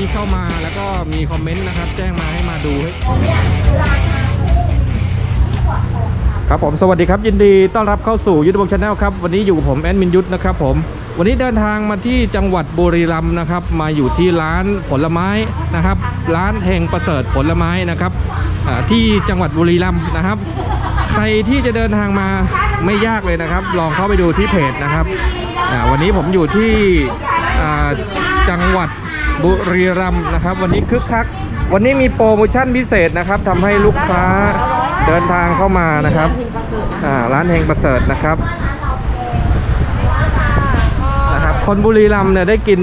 ที่เข้ามาแล้วก็มีคอมเมนต์นะครับ แจ้งมาให้มาดูให้ครับผมสวัสดีครับยินดีต้อนรับเข้าสู่ยุทธบงชาแนลครับวันนี้อยู่กับผมแอดมินยุทธนะครับผมวันนี้เดินทางมาที่จังหวัดบุรีรัมย์นะครับ มาอยู่ที่ร้านผลไม้นะครับ ร้านแห่งประเสริฐผลไม้นะครับที่จังหวัดบุรีรัมย์นะครับ ใครที่จะเดินทางมาไม่ยากเลยนะครับ ลองเข้าไปดูที่เพจนะครับวันนี้ผมอยู่ที่จังหวัด บุรีรัมย์นะครับ วันนี้คึกคัก วันนี้มีโปรโมชั่นพิเศษนะครับทำให้ลูกค้าเดินทางเข้ามานะครับอ่าร้านเฮงประเสริฐนะครับนะครับ คนบุรีรัมย์เนี่ยได้กิน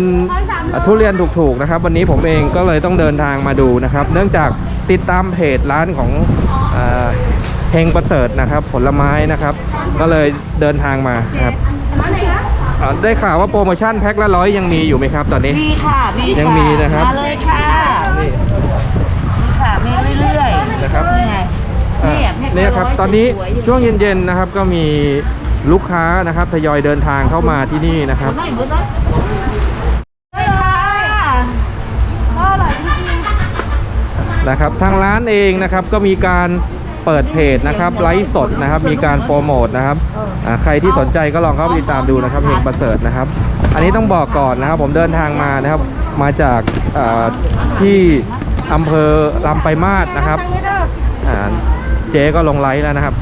อ่าทุเรียนถูกๆนะครับ วันนี้ผมเองก็เลยต้องเดินทางมาดูนะครับ เนื่องจากติดตามเพจร้านของเฮงประเสริฐนะครับ ผลไม้นะครับ ก็เลยเดินทางมาครับ อ่าได้ข่าวว่าโปรโมชั่นแพ็คละร้อยยังมีอยู่ไหมครับตอนนี้ มีค่ะ มีค่ะยังมีนะครับ มาเลยค่ะนี่มีค่ะ มีเรื่อยๆนะครับ นี่ไงอ่าเนี่ยแพ็คละเนี่ยครับร้ยตอนนี้สวยๆช่วงเย็นๆนะครับก็มีลูกค้านะครับทยอยเดินทางเข้ามาที่นี่นะครับไม่เหมือนนะไม่ค่ะอร่อยจริงนะครับทางร้านเองนะครับก็มีการ เปิดเพจนะครับไลฟ์สดนะครับ มีการโปรโมทนะครับใครที่สนใจก็ลองเข้าไปติดตามดูนะครับเพลงประเสริฐนะครับ อันนี้ต้องบอกก่อนนะครับ ผมเดินทางมานะครับ มาจากที่อำเภอลำไปมาศนะครับเจ๊ก็ลงไลฟ์แล้วนะครับ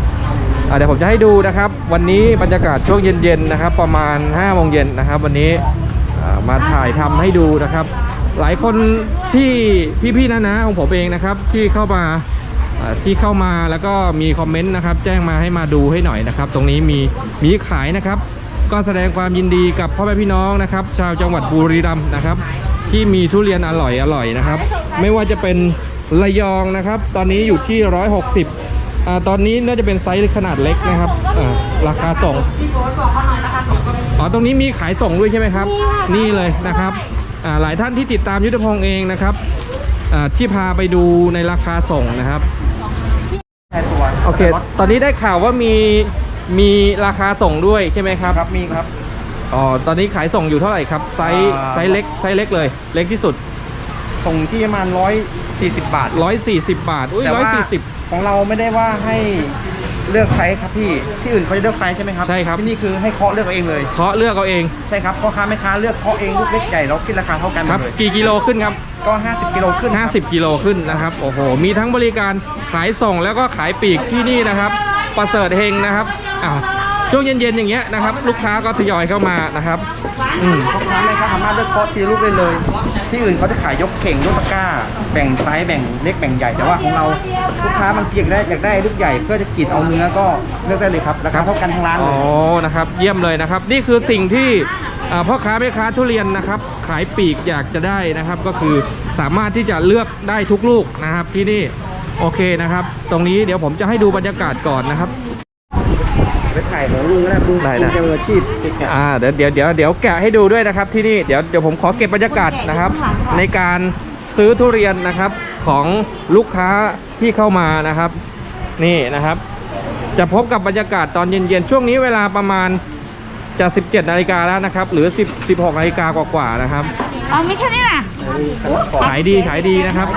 เดี๋ยวผมจะให้ดูนะครับ วันนี้บรรยากาศช่วงเย็นๆนะครับ ประมาณ5โมงเย็นนะครับ วันนี้มาถ่ายทำให้ดูนะครับ หลายคนที่พี่ๆนะนะของผมเองนะครับ ที่เข้ามา ที่เข้ามาแล้วก็มีคอมเมนต์นะครับ แจ้งมาให้มาดูให้หน่อยนะครับ ตรงนี้มีมีขายนะครับ ก็แสดงความยินดีกับพ่อแม่พี่น้องนะครับ ชาวจังหวัดบุรีรัมย์นะครับ ที่มีทุเรียนอร่อยอร่อยนะครับ ไม่ว่าจะเป็นระยองนะครับ ตอนนี้อยู่ที่ 160อ่าตอนนี้น่าจะเป็นไซส์ขนาดเล็กนะครับอ่าราคาส่งอ๋อตรงนี้มีขายส่งด้วยใช่ไหมครับ นี่เลยนะครับอ่าหลายท่านที่ติดตามยุทธพงศ์เองนะครับอ่าที่พาไปดูในราคาส่งนะครับ โอเค ตอนนี้ได้ข่าวว่ามีมีราคาส่งด้วยใช่ไหมครับ ครับมีครับอ๋อตอนนี้ขายส่งอยู่เท่าไหร่ครับไซส์อ่า ไซส์เล็กไซส์เล็กเลย เล็กที่สุด ส่งที่ประมาณร้อยสี่สิบบาท140 บาท อุ้ยแต่ว่า140 ของเราไม่ได้ว่าให้ เลือกไซส์ครับพี่ ที่อื่นเขาจะเลือกไซส์ใช่ไหมครับ ใช่ครับ ที่นี่คือให้เคาะเลือกเอาเองเลย เคาะเลือกเอาเองใช่ครับพ่อค้าแม่ค้าเลือกเคาะเองลูกเล็กใหญ่เราคิดราคาเท่ากันหมครับ ดเลย กี่กิโลขึ้นครับ ก็ 50กิโลขึ้นครับ 50 กิโลขึ้นนะครับ โอ้โห มีทั้งบริการขายส่งแล้วก็ขายปลีกที่นี่นะครับ ประเสริฐเฮงนะครับอ้าว ช่วงเย็นๆอย่างเงี้ยนะครับ ลูกค้าก็ทยอยเข้ามานะครับอืมพ่อค้าแม่ค้าสามารถเลือกเคาะทีละลูกได้เลย ที่อื่นเขาจะขายยกเข่งยกตะกร้า แบ่งไซส์แบ่งเล็กแบ่งใหญ่แต่ว่าของเราลูกค้าบางทีอยากได้อยากได้ลูกใหญ่เพื่อจะกรีดเอาเนื้อก็เลือกได้เลยครับราคาเท่ากันทั้งร้านเลอ๋อยนะครับเยี่ยมเลยนะครับ นี่คือสิ่งที่อ่าพ่อค้าแม่ค้าทุเรียนนะครับ ขายปลีกอยากจะได้นะครับ ก็คือสามารถที่จะเลือกได้ทุกลูกนะครับที่นี่โอเคนะครับ ตรงนี้เดี๋ยวผมจะให้ดูบรรยากาศก่อนนะครับ ไปถ่ายของลุงก็ได้ลุงได้ลุงได้จะมืออาชีพติดแกะอ่าเดี๋ยวเดี๋ยวเดี๋ยวเดี๋ยวแกะให้ดูด้วยนะครับที่นี่เดี๋ยวเดี๋ยวผมขอเก็บบรรยากาศนะครับ ในการซื้อทุเรียนนะครับของลูกค้าที่เข้ามานะครับ นี่นะครับ จะพบกับบรรยากาศตอนเย็นๆช่วงนี้เวลาประมาณจะ 17นาฬิกาแล้วนะครับ หรือ 10 16นาฬิกากว่าๆนะครับๆเอาไม่แค่นี้น่ะขายดีขายดีนะครับ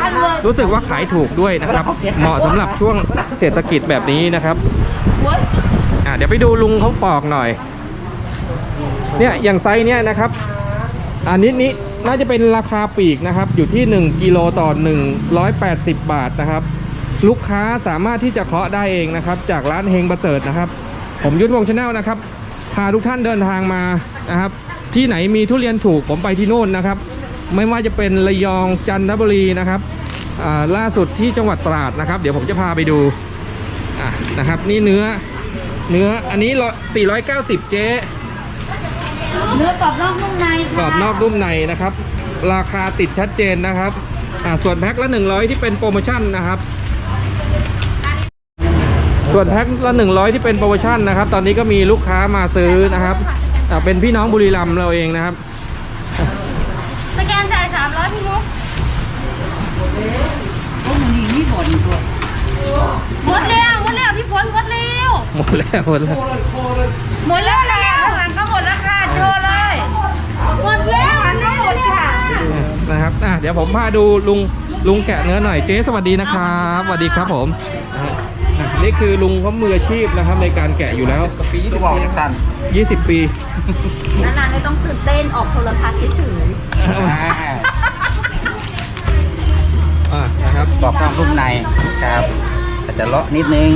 รู้สึกว่าขายถูกด้วยนะครับ เหมาะสำหรับช่วงเศรษฐกิจแบบนี้นะครับอ่าเดี๋ยวไปดูลุงเขาปอกหน่อย เนี่ยอย่างไซส์เนี่ยนะครับอันนี้นี้น่าจะเป็นราคาปีกนะครับ อยู่ที่ 1กิโลต่อ 180 บาทนะครับ ลูกค้าสามารถที่จะเคาะได้เองนะครับ จากร้านเฮงประเสริฐนะครับ ผมยุทธวงชาแนลนะครับพาทุกท่านเดินทางมานะครับ ที่ไหนมีทุเรียนถูกผมไปที่โน่นนะครับ ไม่ว่าจะเป็นระยองจันทบุรีนะครับอ่าล่าสุดที่จังหวัดตราดนะครับ เดี๋ยวผมจะพาไปดูอะนะครับ นี่เนื้อ เนื้ออันนี้ร้อย490เจ๊เนื้อกรอบนอกนุ่มในค่ะกรอบนอกนุ่มในนะครับ ราคาติดชัดเจนนะครับอ่าส่วนแพ็คละ100ที่เป็นโปรโมชั่นนะครับ ส่วนแพ็คละ100ที่เป็นโปรโมชั่นนะครับ ตอนนี้ก็มีลูกค้ามาซื้อนะครับอ่าเป็นพี่น้องบุรีรัมย์เราเองนะครับ สแกนจ่ายสามร้อยพี่มุกโอ้มันมีมีบ่นด้วยหมดแล้ว หมดแล้วหมดแล้วหมดแล้วแล้วข้างหลังก็หมดราคาโชว์เลยหมดแล้วข้างหลังก็หมดค่ะนะครับอะเดี๋ยวผมพาดูลุงลุงแกะเนื้อหน่อยเจ๊สวัสดีนะครับสวัสดีครับผมนี่คือลุงเขามืออาชีพนะครับในการแกะอยู่แล้วปีที่บอกยังสั่น20ปีนานๆไม่ต้องตื่นเต้นออกโทรทัศน์เฉยอ่านะครับบอกข้างรูปในครับอาจจะเลาะนิดนึง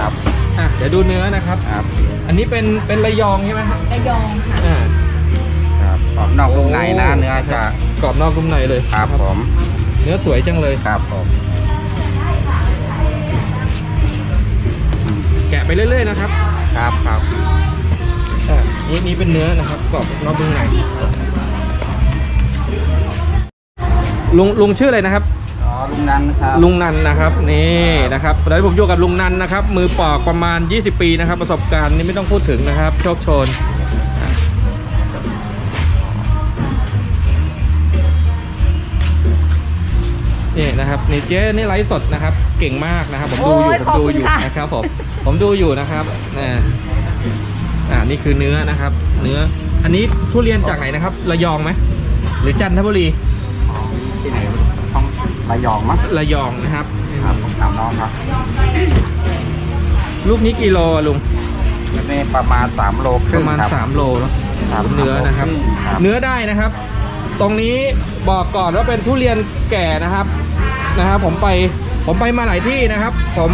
ครับอะเดี๋ยวดูเนื้อนะครับ ครับอันนี้เป็นเป็นระยองใช่ไหมครับๆระยองค่ะอ่าครับออกนอกรูปในนะเนื้อจะกรอบนอกนุ่มในเลยครับผมเนื้อสวยจังเลยครับผมแกะไปเรื่อยๆนะครับ ครับครับอะนี่นี่เป็นเนื้อนะครับกรอบนอกนุ่มในลุงลุงชื่ออะไรนะครับอ๋อ ลุงนันครับลุงนันนะครับนี่นะครับตอนนี้ผมอยู่กับลุงนันนะครับ มือปอกประมาณ 20 ปีนะครับ ประสบการณ์นี่ไม่ต้องพูดถึงนะครับ โชคโชนอะนี่นะครับนี่เจ๊นี่ไลฟ์สดนะครับ เก่งมากนะครับ ผมดูอยู่โอ้ยผมดูอยู่ขอบคุณค่ะนะครับผมผมดูอยู่นะครับนะอ่านี่คือเนื้อนะครับ เนื้อ อันนี้ทุเรียนจากไหนนะครับ ระยองไหมหรือจันทบุรีที่ไหนต้อง ระยองมั้งระยองนะครับครับผมถามน้องครับลูกนี้กิโลอะลุงมันเป็นประมาณ3โลคปรึ่งระมาณครับ3โลเนาะครับ เนื้อนะครับครับ เนื้อได้นะครับ ตรงนี้บอกก่อนว่าเป็นทุเรียนแก่นะครับนะครับ ผมไปผมไปมาหลายที่นะครับ ผม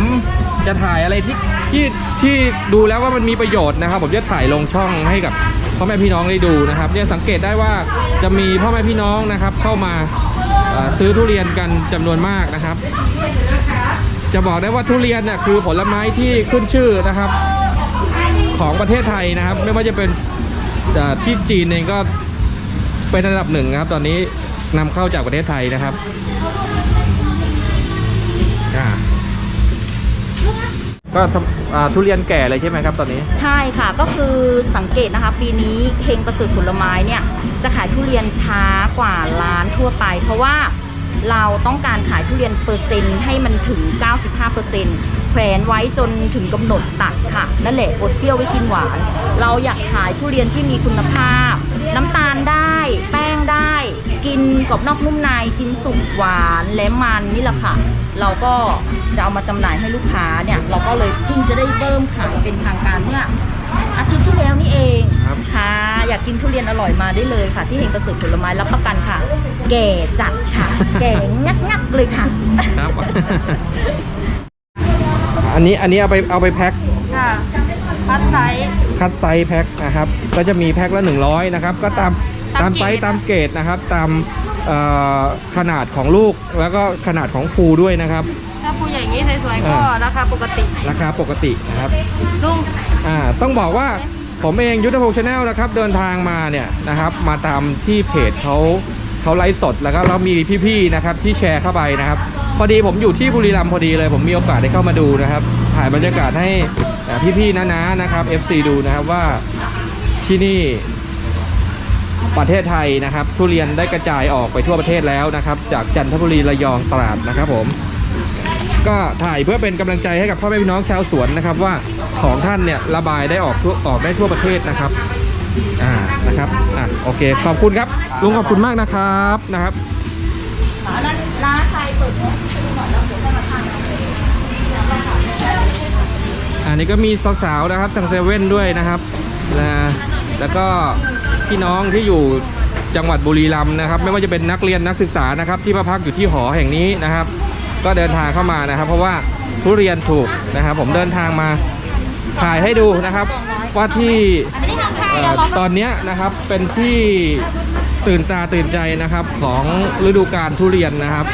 จะถ่ายอะไรที่ที่ที่ดูแล้วว่ามันมีประโยชน์นะครับ ผมจะถ่ายลงช่องให้กับพ่อแม่พี่น้องได้ดูนะครับ เนี่ยสังเกตได้ว่าจะมีพ่อแม่พี่น้องนะครับ เข้ามาเอ่อ ซื้อทุเรียนกันจำนวนมากนะครับ จะบอกได้ว่าทุเรียนเนี่ยคือผลไม้ที่ขึ้นชื่อนะครับ ของประเทศไทยนะครับ ไม่ว่าจะเป็นที่จีนเองก็เป็นระดับหนึ่งนะครับ ตอนนี้นำเข้าจากประเทศไทยนะครับก็ทุเรียนแก่เลยใช่ไหมครับตอนนี้ ใช่ค่ะก็คือสังเกตนะคะ ปีนี้เฮงประเสริฐผลไม้เนี่ย จะขายทุเรียนช้ากว่าร้านทั่วไป เพราะว่าเราต้องการขายทุเรียนเปอร์เซ็นต์ให้มันถึง 95%แขวนไว้จนถึงกำหนดตัดค่ะนั่นแหละอดเปรี้ยวไว้กินหวาน เราอยากขายทุเรียนที่มีคุณภาพ น้ำตาลได้ แป้งได้ กินกรอบนอกนุ่มในกินสุกหวานและมันนี่แหละค่ะ เราก็จะเอามาจำหน่ายให้ลูกค้าเนี่ย เราก็เลยเพิ่งจะได้เริ่มขายเป็นทางการเมื่อ อาทิตย์ที่แล้วนี่เองครับค่ะ อยากกินทุเรียนอร่อยมาได้เลยค่ะ ที่เฮงประเสริฐผลไม้รับประกันค่ะ แก่จัดค่ะ แก่งักงักๆเลยค่ะ ครับ อันนี้อันนี้เอาไปเอาไปแพ็คค่ะพัดไซส์คัดไซส์แพ็คนะครับ ก็จะมีแพ็คละ 100 นะครับ ก็ตามตาตามมไซส์เกรดตามเกรดนะครับ ตามเอ่อขนาดของลูกแล้วก็ขนาดของภูด้วยนะครับ ถ้าผู้ใหญ่อย่างนี้สวยๆก็อ่าราคาปกติ ราคาปกตินะครับลุงอ่าต้องบอกว่าผมเองยุทธพงศ์ชาแนลนะครับเดินทางมาเนี่ยนะครับ มาตามที่เพจเขาเขาไลฟ์สดแล้วก็เรามีพี่ๆนะครับที่แชร์เข้าไปนะครับ พอดีผมอยู่ที่บุรีรัมย์พอดีเลย ผมมีโอกาสได้เข้ามาดูนะครับ ถ่ายบรรยากาศให้อ่าพี่ๆนะๆนะครับ FC ดูนะครับว่าที่นี่ประเทศไทยนะครับ ทุเรียนได้กระจายออกไปทั่วประเทศแล้วนะครับ จากจันทบุรีระยองตราดนะครับผม ก็ถ่ายเพื่อเป็นกำลังใจให้กับพ่อแม่พี่น้องชาวสวนนะครับ ว่าของท่านเนี่ยระบายได้ออกทั่วออกได้ทั่วประเทศนะครับอ่านะครับอะโอเค ขอบคุณครับลุงขอบคุณมากนะครับนะครับร้านร้านใครเปิดเนอะหน่อยแล้วเดี๋ยวค่อยมาทานกันอันนี้ก็มีสาวๆนะครับทางเซเว่นด้วยนะครับนะแล้วก็พี่น้องที่อยู่จังหวัดบุรีรัมย์นะครับ ไม่ว่าจะเป็นนักเรียนนักศึกษานะครับ ที่มาพักอยู่ที่หอแห่งนี้นะครับ ก็เดินทางเข้ามานะครับ เพราะว่าทุเรียนถูกนะครับ ผมเดินทางมาถ่ายให้ดูนะครับ ว่าที่ตอนนี้นะครับเป็นที่ตื่นตาตื่นใจนะครับของฤดูกาลทุเรียนนะครับ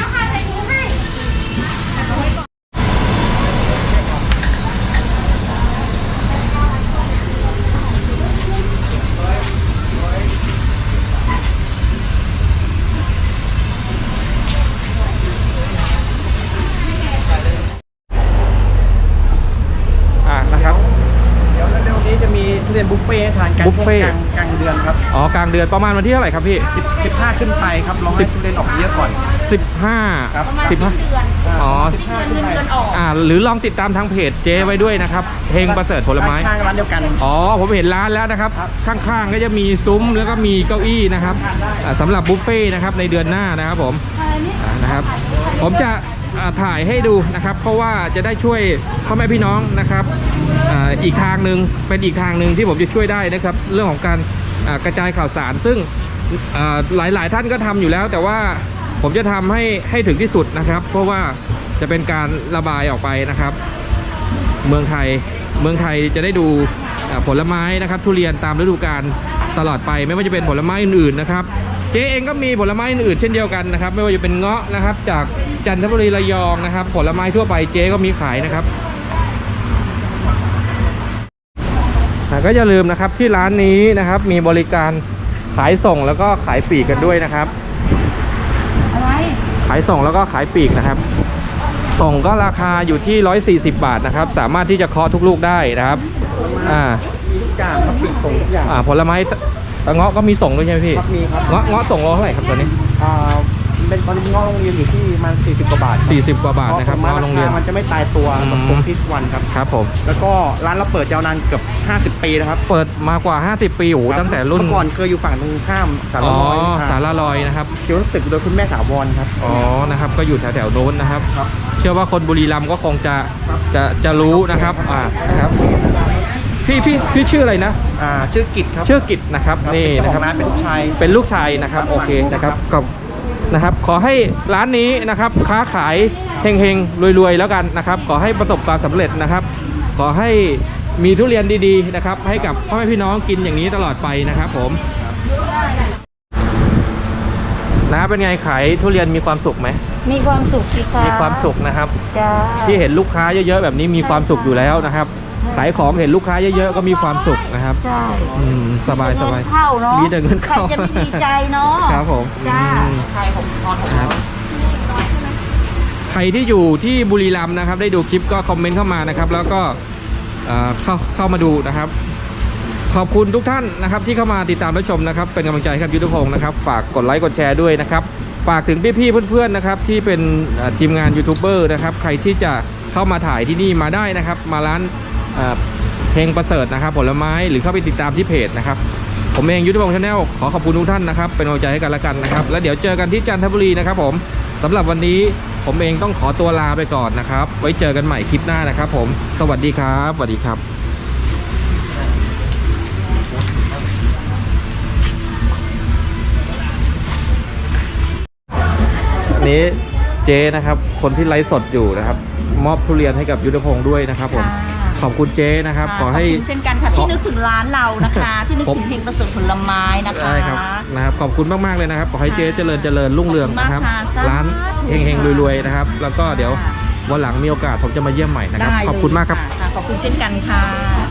เดือนครับอ๋อกลางเดือนประมาณวันที่เท่าไหร่ครับพี่10 15ขึ้นไปครับลองให้ทุเรียนออกเยอะก่อน 15ครับประมาณสิสิ้บนห้าเดือนอ๋อเดือนเงินเดือนออกอ่าหรือลองติดตามทางเพจเจ๊ไว้ด้วยนะครับเฮงประเสริฐผลไม้ข้างๆร้านเดียวกันอ๋อผมเห็นร้านแล้วนะครับครับ ข้างๆก็จะมีซุ้มแล้วก็มีเก้าอี้นะครับอ่าสำหรับบุฟเฟ่ต์นะครับในเดือนหน้านะครับผมอ่านะครับผมจะอ่าถ่ายให้ดูนะครับ เพราะว่าจะได้ช่วยพ่อแม่พี่น้องนะครับอ่าอีกทางหนึ่งเป็นอีกทางหนึ่งที่ผมจะช่วยได้นะครับ เรื่องของการอ่า กระจายข่าวสาร ซึ่งอ่าหลายๆท่านก็ทำอยู่แล้ว แต่ว่าผมจะทำให้ให้ถึงที่สุดนะครับ เพราะว่าจะเป็นการระบายออกไปนะครับ เมืองไทยเมืองไทยจะได้ดูผลไม้นะครับ ทุเรียนตามฤดูกาลตลอดไปไม่ว่าจะเป็นผลไม้อื่นๆนะครับเจ๊เองก็มีผลไม้อื่นๆเช่นเดียวกันนะครับ ไม่ว่าจะเป็นเงาะนะครับ จากจันทบุรีระยองนะครับ ผลไม้ทั่วไปเจ๊ก็มีขายนะครับอ่า ก็อย่าลืมนะครับที่ร้านนี้นะครับ มีบริการขายส่งแล้วก็ขายปลีกกันด้วยนะครับ อะไร ขายส่งแล้วก็ขายปลีกนะครับ ส่งก็ราคาอยู่ที่ 140 บาทนะครับ สามารถที่จะเคาะทุกลูกได้นะครับ อ่ามีทุกอย่างครับปีกส่งทุกอย่างอ่าผลไม้ตตะเงาะก็มีส่งด้วยใช่ไหมพี่ครับมีครับเงาะเงาะส่งโลเท่าไหร่ครับตอนนี้อ่า เป็นตอนนี้งอโรงเรียนอยู่ที่มัน40กว่าบาท40 กว่าบาทนะครับเพเงาะราะโรงเรียนาคามันจะไม่ตายตัวอืมแบบคงที่ทุกวันครับ ครับผม แล้วก็ร้านเราเปิดยาวนานเกือบ 50 ปีนะครับเปิดมากว่า 50 ปีโอ้โหครับตั้งแต่รุ่นเมื่อก่อนเคยอยู่ฝั่งตรงข้ามสารอ๋อลอยสาราลอยนะครับ เขียวตึกโดยคุณแม่ถาวรครับ อ๋อ นะครับ ก็อยู่แถวๆโน้นนะครับ ครับ เชื่อว่าคนบุรีรัมย์ก็คงจะครับจะ จะรู้นะครับ อ่า นะครับ พี่ พี่พี่ชื่ออะไรนะ อ่าชื่อกิจครับชื่อกิจนะครับ ครับนี่เป็นเจ้านะขคอรับ งร้านเป็นลูกชาย เป็นลูกชายนะครับครับโอเคนะครับครับกับ นะครับ ขอให้ร้านนี้นะครับค้าขายเฮงๆรวยๆแล้วกันนะครับ ขอให้ประสบความสำเร็จนะครับ ขอให้มีทุเรียนดีๆนะครับ ให้กับพ่อแม่พี่น้องกินอย่างนี้ตลอดไปนะครับ ผมนะเป็นไงขายทุเรียนมีความสุขไหมมีความสุขสิคะมีความสุขนะครับจ้าที่เห็นลูกค้าเยอะๆแบบนี้มีความสุขอยู่แล้วนะครับ ขายของเห็นลูกค้าเยอะๆก็มีความสุขนะครับใช่อืมสบายสบายมีแต่เงินเข้าเนาะมีแต่เงินเข้า ใครจะไม่ดีใจเนาะครับผมจ้าอืมใช่ผมทอนครับ ใครที่อยู่ที่บุรีรัมย์นะครับ ได้ดูคลิปก็คอมเมนต์เข้ามานะครับ แล้วก็เอ่อเข้าเข้ามาดูนะครับ ขอบคุณทุกท่านนะครับ ที่เข้ามาติดตามรับชมนะครับ เป็นกำลังใจให้กับยุทธพงศ์นะครับฝากกดไลค์กดแชร์ด้วยนะครับ ฝากถึงพี่ๆเพื่อนๆนะครับ ที่เป็นเอ่อทีมงานยูทูบเบอร์นะครับ ใครที่จะเข้ามาถ่ายที่นี่มาได้นะครับ มาร้าน เพลงประเสริฐนะครับ ผลไม้หรือเข้าไปติดตามที่เพจนะครับ ผมเองยุทธพงศ์ชาแนลขอขอบคุณทุกท่านนะครับ เป็นกำลังใจให้กันละกันนะครับ แล้วเดี๋ยวเจอกันที่จันทบุรีนะครับ ผมสำหรับวันนี้ผมเองต้องขอตัวลาไปก่อนนะครับ ไว้เจอกันใหม่คลิปหน้านะครับ ผม สวัสดีครับสวัสดีครับนี้เจ๊นะครับ คนที่ไลฟ์สดอยู่นะครับ มอบทุเรียนให้กับยุทธพงศ์ด้วยนะครับผม ขอบคุณเจ๊นะครับ ขอให้ขอบคุณเช่นกันค่ะขอที่นึกถึงร้านเรานะคะ ที่นึกผมถึงเพลงประเสริฐผลไม้นะคะได้ครับนะครับขอบคุณมากๆเลยนะครับ ขอให้เจ๊เจริญเจริญรุ่งเรืองนะครับขอบคุณมากค่ะร้านสาธุเฮงๆรวยๆนะครับ แล้วก็เดี๋ยววันหลังมีโอกาสผมจะมาเยี่ยมใหม่นะครับได้เลยขอบคุณมากครับะขอบคุณเช่นกันค่ะ